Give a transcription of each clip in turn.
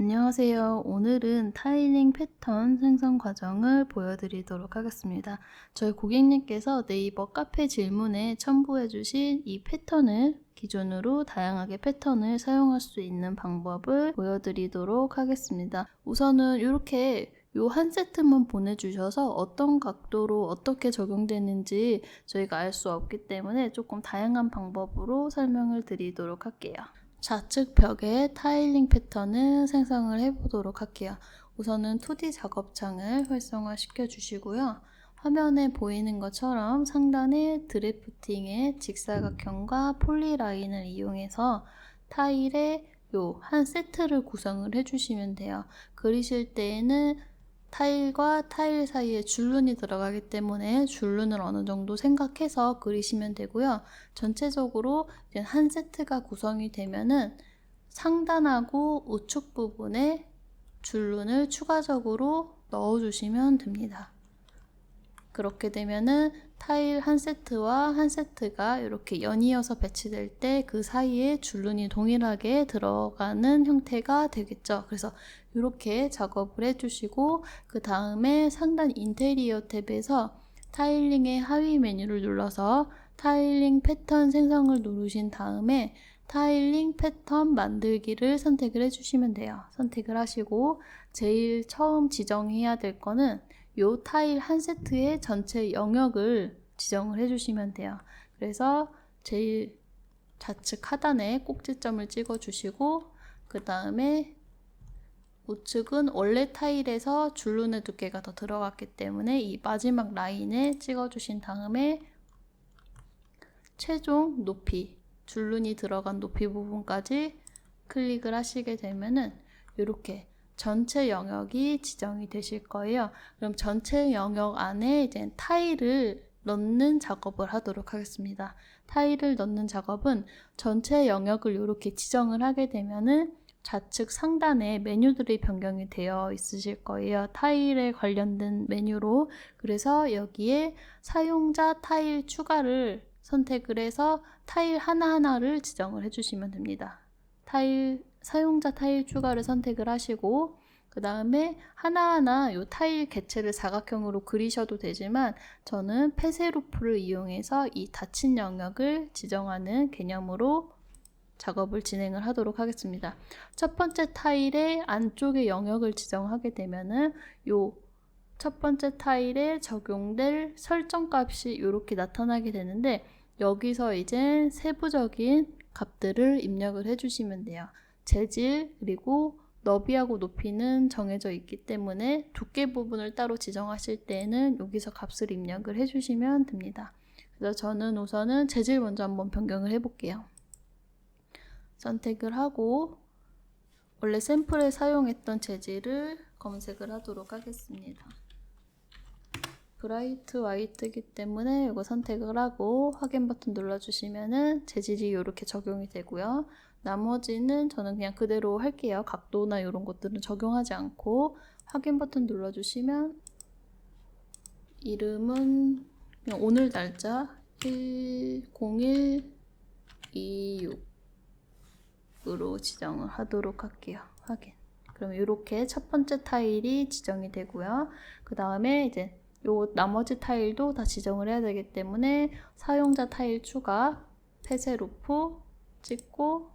안녕하세요. 오늘은 타일링 패턴 생성 과정을 보여드리도록 하겠습니다. 저희 고객님께서 네이버 카페 질문에 첨부해 주신 이 패턴을 기준으로 다양하게 패턴을 사용할 수 있는 방법을 보여드리도록 하겠습니다. 우선은 이렇게 요한 세트만 보내주셔서 어떤 각도로 어떻게 적용되는지 저희가 알 수 없기 때문에 조금 다양한 방법으로 설명을 드리도록 할게요. 좌측 벽에 타일링 패턴을 생성을 해보도록 할게요. 우선은 2D 작업창을 활성화 시켜 주시고요. 화면에 보이는 것처럼 상단에 드래프팅의 직사각형과 폴리라인을 이용해서 타일의 요 한 세트를 구성을 해주시면 돼요. 그리실 때에는 타일과 타일 사이에 줄눈이 들어가기 때문에 줄눈을 어느 정도 생각해서 그리시면 되고요. 전체적으로 한 세트가 구성이 되면은 상단하고 우측 부분에 줄눈을 추가적으로 넣어주시면 됩니다. 그렇게 되면은 타일 한 세트와 한 세트가 이렇게 연이어서 배치될 때 그 사이에 줄눈이 동일하게 들어가는 형태가 되겠죠. 그래서 이렇게 작업을 해주시고 그 다음에 상단 인테리어 탭에서 타일링의 하위 메뉴를 눌러서 타일링 패턴 생성을 누르신 다음에 타일링 패턴 만들기를 선택을 해주시면 돼요. 선택을 하시고 제일 처음 지정해야 될 거는 요 타일 한 세트의 전체 영역을 지정을 해주시면 돼요. 그래서 제일 좌측 하단에 꼭지점을 찍어 주시고 그 다음에 우측은 원래 타일에서 줄눈의 두께가 더 들어갔기 때문에 이 마지막 라인에 찍어 주신 다음에 최종 높이 줄눈이 들어간 높이 부분까지 클릭을 하시게 되면은 이렇게 전체 영역이 지정이 되실 거예요. 그럼 전체 영역 안에 이제 타일을 넣는 작업을 하도록 하겠습니다. 타일을 넣는 작업은 전체 영역을 이렇게 지정을 하게 되면은 좌측 상단에 메뉴들이 변경이 되어 있으실 거예요. 타일에 관련된 메뉴로. 그래서 여기에 사용자 타일 추가를 선택을 해서 타일 하나하나를 지정을 해주시면 됩니다. 타일 사용자 타일 추가를 선택을 하시고 그 다음에 하나하나 이 타일 개체를 사각형으로 그리셔도 되지만 저는 폐쇄루프를 이용해서 이 닫힌 영역을 지정하는 개념으로 작업을 진행을 하도록 하겠습니다. 첫 번째 타일의 안쪽의 영역을 지정하게 되면은 요 첫 번째 타일에 적용될 설정 값이 이렇게 나타나게 되는데 여기서 이제 세부적인 값들을 입력을 해주시면 돼요. 재질 그리고 너비하고 높이는 정해져 있기 때문에 두께 부분을 따로 지정하실 때에는 여기서 값을 입력을 해주시면 됩니다. 그래서 저는 우선은 재질 먼저 한번 변경을 해볼게요. 선택을 하고 원래 샘플에 사용했던 재질을 검색을 하도록 하겠습니다. 브라이트 화이트이기 때문에 이거 선택을 하고 확인 버튼 눌러주시면은 재질이 이렇게 적용이 되고요. 나머지는 저는 그냥 그대로 할게요. 각도나 이런 것들은 적용하지 않고 확인 버튼 눌러주시면 이름은 그냥 오늘 날짜 10126으로 지정을 하도록 할게요. 확인. 그럼 이렇게 첫 번째 타일이 지정이 되고요. 그 다음에 이제 요 나머지 타일도 다 지정을 해야 되기 때문에 사용자 타일 추가, 폐쇄 루프 찍고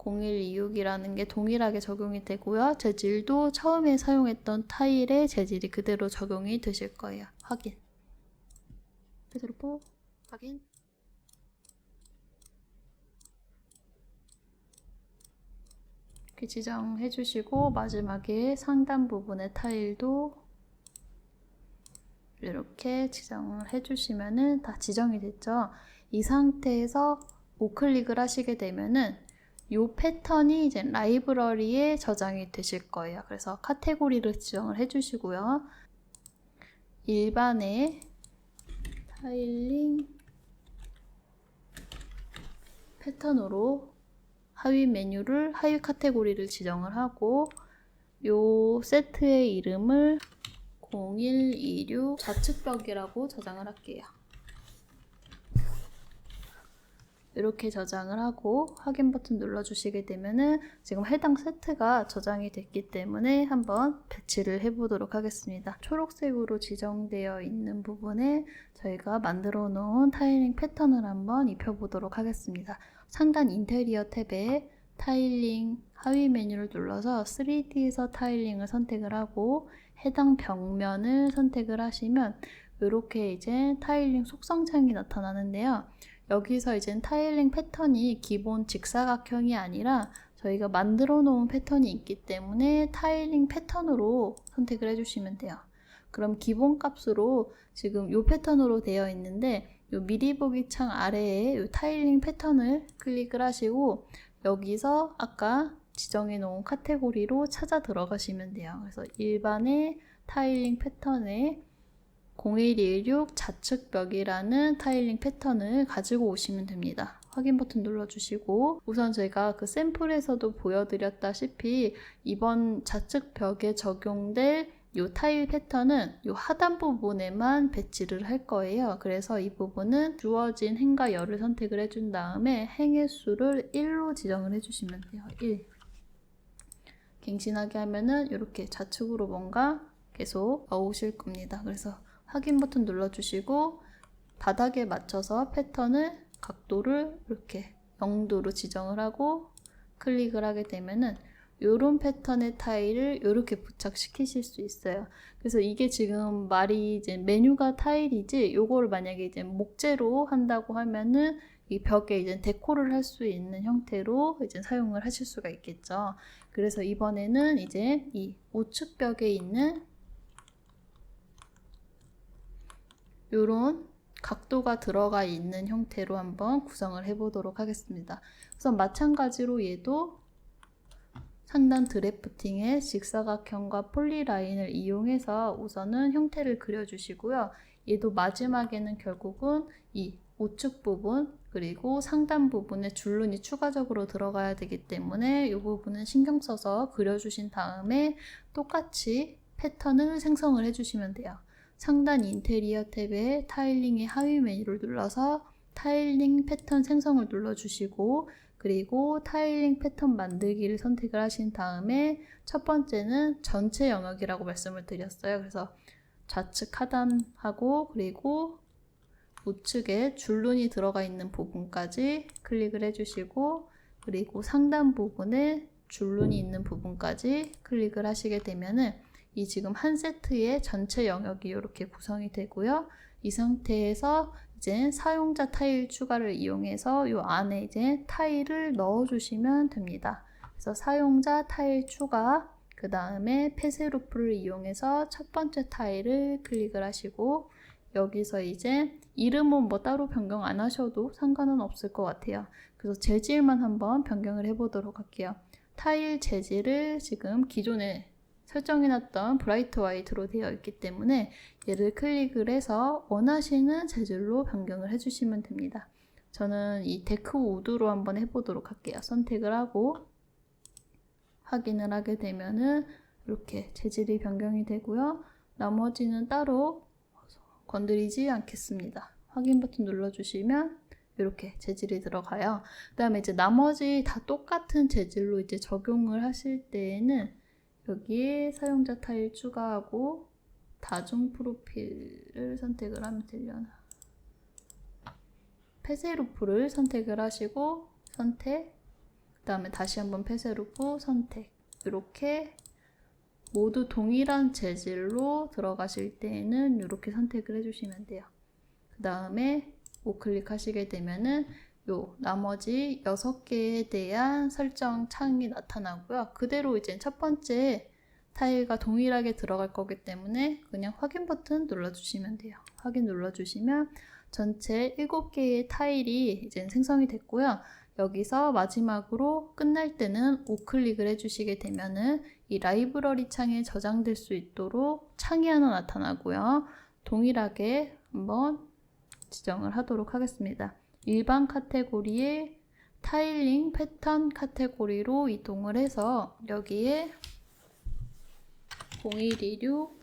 0126이라는 게 동일하게 적용이 되고요. 재질도 처음에 사용했던 타일의 재질이 그대로 적용이 되실 거예요. 확인. 폐쇄 루프 확인. 이렇게 지정해 주시고 마지막에 상단 부분의 타일도 이렇게 지정을 해주시면은 다 지정이 됐죠. 이 상태에서 우클릭을 하시게 되면은 이 패턴이 이제 라이브러리에 저장이 되실 거예요. 그래서 카테고리를 지정을 해주시고요. 일반의 타일링 패턴으로 하위 메뉴를 하위 카테고리를 지정을 하고 이 세트의 이름을 0126 좌측 벽이라고 저장을 할게요. 이렇게 저장을 하고 확인 버튼 눌러주시게 되면은 지금 해당 세트가 저장이 됐기 때문에 한번 배치를 해보도록 하겠습니다. 초록색으로 지정되어 있는 부분에 저희가 만들어 놓은 타일링 패턴을 한번 입혀보도록 하겠습니다. 상단 인테리어 탭에 타일링 하위 메뉴를 눌러서 3D에서 타일링을 선택을 하고 해당 벽면을 선택을 하시면 이렇게 이제 타일링 속성창이 나타나는데요. 여기서 이제 타일링 패턴이 기본 직사각형이 아니라 저희가 만들어 놓은 패턴이 있기 때문에 타일링 패턴으로 선택을 해주시면 돼요. 그럼 기본 값으로 지금 이 패턴으로 되어 있는데 이 미리 보기 창 아래에 이 타일링 패턴을 클릭을 하시고 여기서 아까 지정해 놓은 카테고리로 찾아 들어가시면 돼요. 그래서 일반의 타일링 패턴에 0116 좌측벽이라는 타일링 패턴을 가지고 오시면 됩니다. 확인 버튼 눌러주시고 우선 저희가 그 샘플에서도 보여드렸다시피 이번 좌측 벽에 적용될 이 타일 패턴은 이 하단 부분에만 배치를 할 거예요. 그래서 이 부분은 주어진 행과 열을 선택을 해준 다음에 행의 수를 1로 지정을 해주시면 돼요. 1. 갱신하게 하면은 이렇게 좌측으로 뭔가 계속 넣으실 겁니다. 그래서 확인 버튼 눌러주시고 바닥에 맞춰서 패턴을 각도를 이렇게 0도로 지정을 하고 클릭을 하게 되면은 이런 패턴의 타일을 이렇게 부착시키실 수 있어요. 그래서 이게 지금 말이 이제 메뉴가 타일이지 요거를 만약에 이제 목재로 한다고 하면은 이 벽에 이제 데코를 할 수 있는 형태로 이제 사용을 하실 수가 있겠죠. 그래서 이번에는 이제 이 우측 벽에 있는 요런 각도가 들어가 있는 형태로 한번 구성을 해보도록 하겠습니다. 우선 마찬가지로 얘도 상단 드래프팅의 직사각형과 폴리라인을 이용해서 우선은 형태를 그려주시고요. 얘도 마지막에는 결국은 이 우측 부분 그리고 상단 부분에 줄눈이 추가적으로 들어가야 되기 때문에 이 부분은 신경 써서 그려주신 다음에 똑같이 패턴을 생성을 해주시면 돼요. 상단 인테리어 탭에 타일링의 하위 메뉴를 눌러서 타일링 패턴 생성을 눌러주시고 그리고 타일링 패턴 만들기를 선택을 하신 다음에 첫 번째는 전체 영역이라고 말씀을 드렸어요. 그래서 좌측 하단하고 그리고 우측에 줄눈이 들어가 있는 부분까지 클릭을 해주시고 그리고 상단 부분에 줄눈이 있는 부분까지 클릭을 하시게 되면은 이 지금 한 세트의 전체 영역이 이렇게 구성이 되고요. 이 상태에서 이제 사용자 타일 추가를 이용해서 이 안에 이제 타일을 넣어주시면 됩니다. 그래서 사용자 타일 추가, 그 다음에 폐쇄 루프를 이용해서 첫 번째 타일을 클릭을 하시고 여기서 이제 이름은 뭐 따로 변경 안 하셔도 상관은 없을 것 같아요. 그래서 재질만 한번 변경을 해보도록 할게요. 타일 재질을 지금 기존에 설정해놨던 브라이트 화이트로 되어 있기 때문에 얘를 클릭을 해서 원하시는 재질로 변경을 해주시면 됩니다. 저는 이 데크 우드로 한번 해보도록 할게요. 선택을 하고 확인을 하게 되면은 이렇게 재질이 변경이 되고요. 나머지는 따로 건드리지 않겠습니다. 확인 버튼 눌러주시면 이렇게 재질이 들어가요. 그 다음에 이제 나머지 다 똑같은 재질로 이제 적용을 하실 때에는 여기에 사용자 타일 추가하고 다중 프로필을 선택을 하면 되려나? 폐쇄 루프를 선택을 하시고 선택 그 다음에 다시 한번 폐쇄 루프 선택. 이렇게 모두 동일한 재질로 들어가실 때에는 이렇게 선택을 해주시면 돼요. 그 다음에 우클릭 하시게 되면은 요 나머지 6개에 대한 설정 창이 나타나고요. 그대로 이제 첫 번째 타일과 동일하게 들어갈 거기 때문에 그냥 확인 버튼 눌러주시면 돼요. 확인 눌러주시면 전체 7개의 타일이 이제 생성이 됐고요. 여기서 마지막으로 끝날 때는 우클릭을 해주시게 되면은 이 라이브러리 창에 저장될 수 있도록 창이 하나 나타나고요. 동일하게 한번 지정을 하도록 하겠습니다. 일반 카테고리에 타일링 패턴 카테고리로 이동을 해서 여기에 0116 5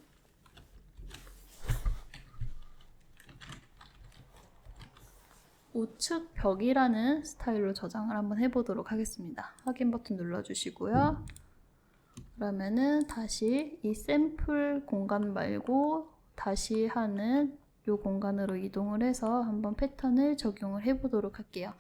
우측 벽이라는 스타일로 저장을 한번 해보도록 하겠습니다. 확인 버튼 눌러주시고요. 그러면은 다시 이 샘플 공간 말고 다시 하는 이 공간으로 이동을 해서 한번 패턴을 적용을 해보도록 할게요.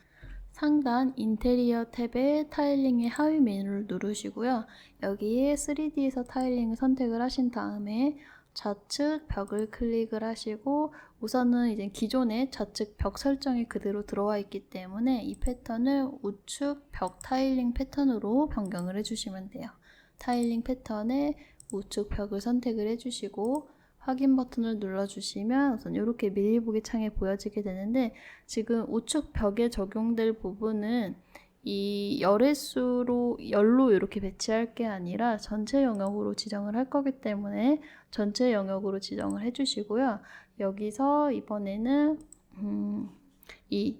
상단 인테리어 탭의 타일링의 하위 메뉴를 누르시고요. 여기에 3D에서 타일링을 선택을 하신 다음에 좌측 벽을 클릭을 하시고 우선은 이제 기존의 좌측 벽 설정이 그대로 들어와 있기 때문에 이 패턴을 우측 벽 타일링 패턴으로 변경을 해주시면 돼요. 타일링 패턴에 우측 벽을 선택을 해주시고 확인 버튼을 눌러주시면 우선 이렇게 밀리보기 창에 보여지게 되는데 지금 우측 벽에 적용될 부분은 이 열애수로 열로 이렇게 배치할 게 아니라 전체 영역으로 지정을 할 거기 때문에 전체 영역으로 지정을 해주시고요. 여기서 이번에는 음, 이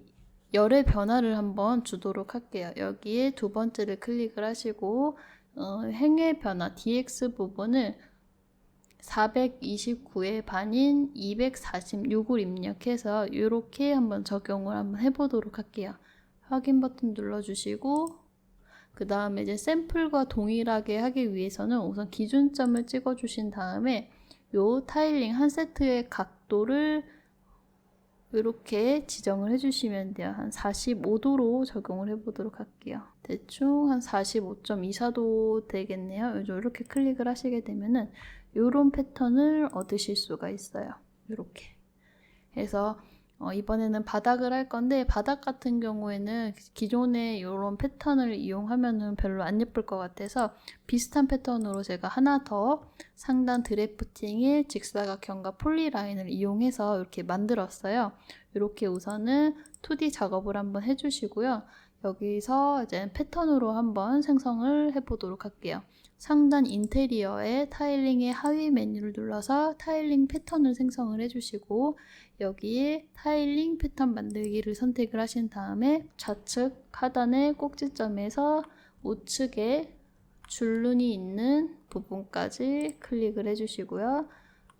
열의 변화를 한번 주도록 할게요. 여기에 두 번째를 클릭을 하시고 어, 행의 변화 dx 부분을 429의 반인 246을 입력해서 이렇게 한번 적용을 한번 해보도록 할게요. 확인 버튼 눌러주시고 그 다음에 이제 샘플과 동일하게 하기 위해서는 우선 기준점을 찍어주신 다음에 요 타일링 한 세트의 각도를 이렇게 지정을 해주시면 돼요. 한 45도로 적용을 해보도록 할게요. 대충 한 45.24도 되겠네요. 이렇게 클릭을 하시게 되면은 이런 패턴을 얻으실 수가 있어요. 이렇게 해서 어, 이번에는 바닥을 할 건데 바닥 같은 경우에는 기존의 이런 패턴을 이용하면은 별로 안 예쁠 것 같아서 비슷한 패턴으로 제가 하나 더 상단 드래프팅의 직사각형과 폴리라인을 이용해서 이렇게 만들었어요. 이렇게 우선은 2D 작업을 한번 해주시고요. 여기서 이제 패턴으로 한번 생성을 해보도록 할게요. 상단 인테리어의 타일링의 하위 메뉴를 눌러서 타일링 패턴을 생성을 해주시고 여기에 타일링 패턴 만들기를 선택을 하신 다음에 좌측 하단의 꼭지점에서 우측에 줄눈이 있는 부분까지 클릭을 해주시고요.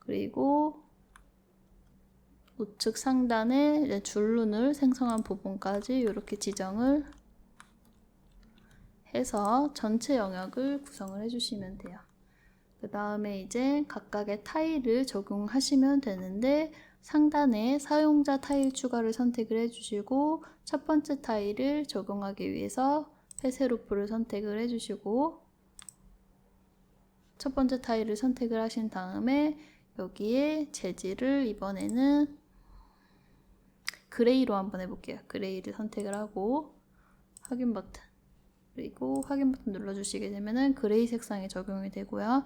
그리고 우측 상단에 줄눈을 생성한 부분까지 이렇게 지정을 해서 전체 영역을 구성을 해주시면 돼요. 그 다음에 이제 각각의 타일을 적용하시면 되는데 상단에 사용자 타일 추가를 선택을 해주시고 첫 번째 타일을 적용하기 위해서 폐쇄루프를 선택을 해주시고 첫 번째 타일을 선택을 하신 다음에 여기에 재질을 이번에는 그레이로 한번 해볼게요. 그레이를 선택을 하고 확인 버튼 그리고 확인 버튼 눌러주시게 되면은 그레이 색상이 적용이 되고요.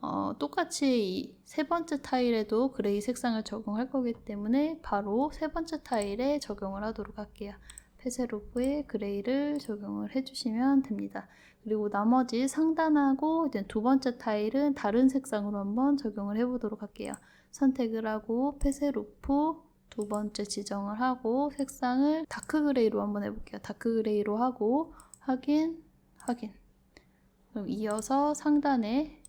어, 똑같이 세 번째 타일에도 그레이 색상을 적용할 거기 때문에 바로 세 번째 타일에 적용을 하도록 할게요. 폐쇄로프에 그레이를 적용을 해주시면 됩니다. 그리고 나머지 상단하고 이제 두 번째 타일은 다른 색상으로 한번 적용을 해보도록 할게요. 선택을 하고 폐쇄로프 두 번째 지정을 하고 색상을 다크 그레이로 한번 해볼게요. 다크 그레이로 하고 확인, 확인. 그럼 이어서 상단에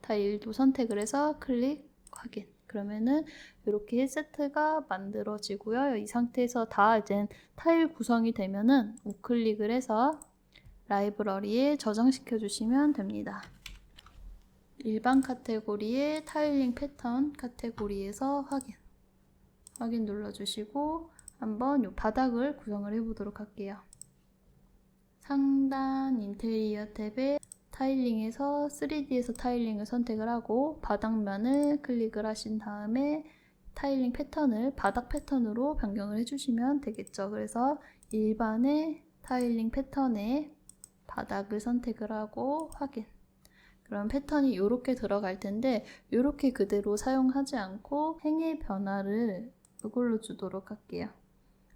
타일도 선택을 해서 클릭, 확인. 그러면은 이렇게 세트가 만들어지고요. 이 상태에서 다 이제 타일 구성이 되면은 우클릭을 해서 라이브러리에 저장시켜 주시면 됩니다. 일반 카테고리의 타일링 패턴 카테고리에서 확인. 확인 눌러주시고 한번 이 바닥을 구성을 해보도록 할게요. 상단 인테리어 탭에 타일링에서 3D에서 타일링을 선택을 하고 바닥면을 클릭을 하신 다음에 타일링 패턴을 바닥 패턴으로 변경을 해주시면 되겠죠. 그래서 일반의 타일링 패턴에 바닥을 선택을 하고 확인. 그럼 패턴이 이렇게 들어갈 텐데 이렇게 그대로 사용하지 않고 행의 변화를 이걸로 주도록 할게요.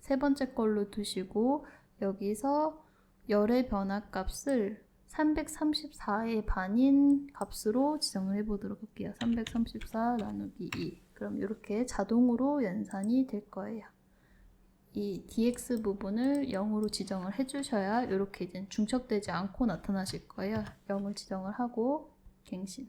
세 번째 걸로 두시고 여기서 열의 변화 값을 334의 반인 값으로 지정을 해보도록 할게요. 334 나누기 2. 그럼 이렇게 자동으로 연산이 될 거예요. 이 dx 부분을 0으로 지정을 해주셔야 이렇게 이제 중첩되지 않고 나타나실 거예요. 0을 지정을 하고 갱신.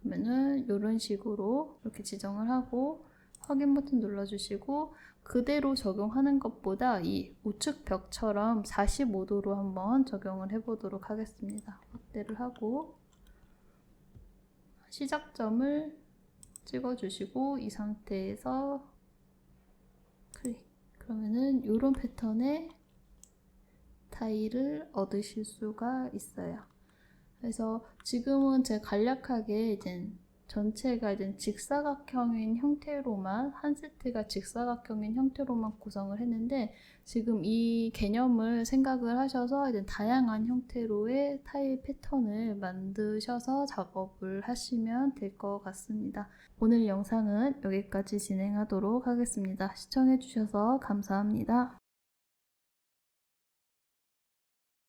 그러면은 이런 식으로 이렇게 지정을 하고 확인 버튼 눌러주시고 그대로 적용하는 것보다 이 우측 벽처럼 45도로 한번 적용을 해보도록 하겠습니다. 확대를 하고 시작점을 찍어주시고 이 상태에서 클릭. 그러면은 이런 패턴의 타일을 얻으실 수가 있어요. 그래서 지금은 제가 간략하게 이제 전체가 이제 직사각형인 형태로만 한 세트가 직사각형인 형태로만 구성을 했는데 지금 이 개념을 생각을 하셔서 이제 다양한 형태로의 타일 패턴을 만드셔서 작업을 하시면 될 것 같습니다. 오늘 영상은 여기까지 진행하도록 하겠습니다. 시청해 주셔서 감사합니다.